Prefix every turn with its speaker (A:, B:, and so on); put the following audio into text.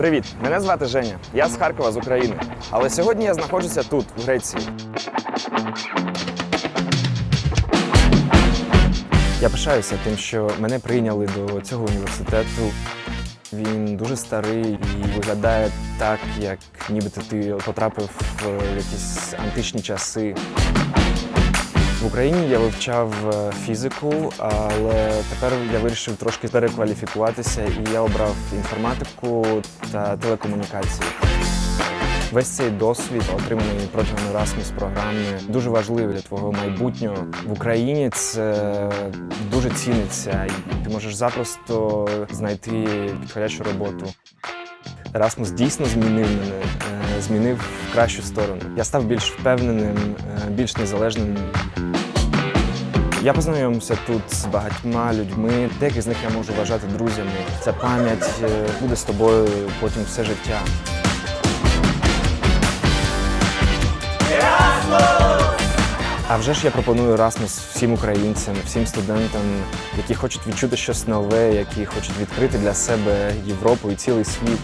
A: Привіт, мене звати Женя. Я з Харкова з України. Але сьогодні я знаходжуся тут, в Греції. Я пишаюся тим, що мене прийняли до цього університету. Він дуже старий і виглядає так, як нібито ти потрапив в якісь античні часи. Україні я вивчав е, фізику, але тепер я вирішив трошки перекваліфікуватися і я обрав інформатику та телекомунікації. Весь цей досвід, отриманий протягом Erasmus програми, дуже важливий для твого майбутнього. В Україні це дуже ціниться. і Ти можеш запросто знайти підходящу роботу. Erasmus дійсно змінив мене, е, змінив в кращу сторону. Я став більш впевненим, е, більш незалежним. Я познайомився тут з багатьма людьми. Деяких з них я можу вважати друзями. Ця пам'ять е, буде з тобою потім все життя. А вже ж я пропоную Erasmus всім українцям, всім студентам, які хочуть відчути щось нове, які хочуть відкрити для себе Європу і цілий світ.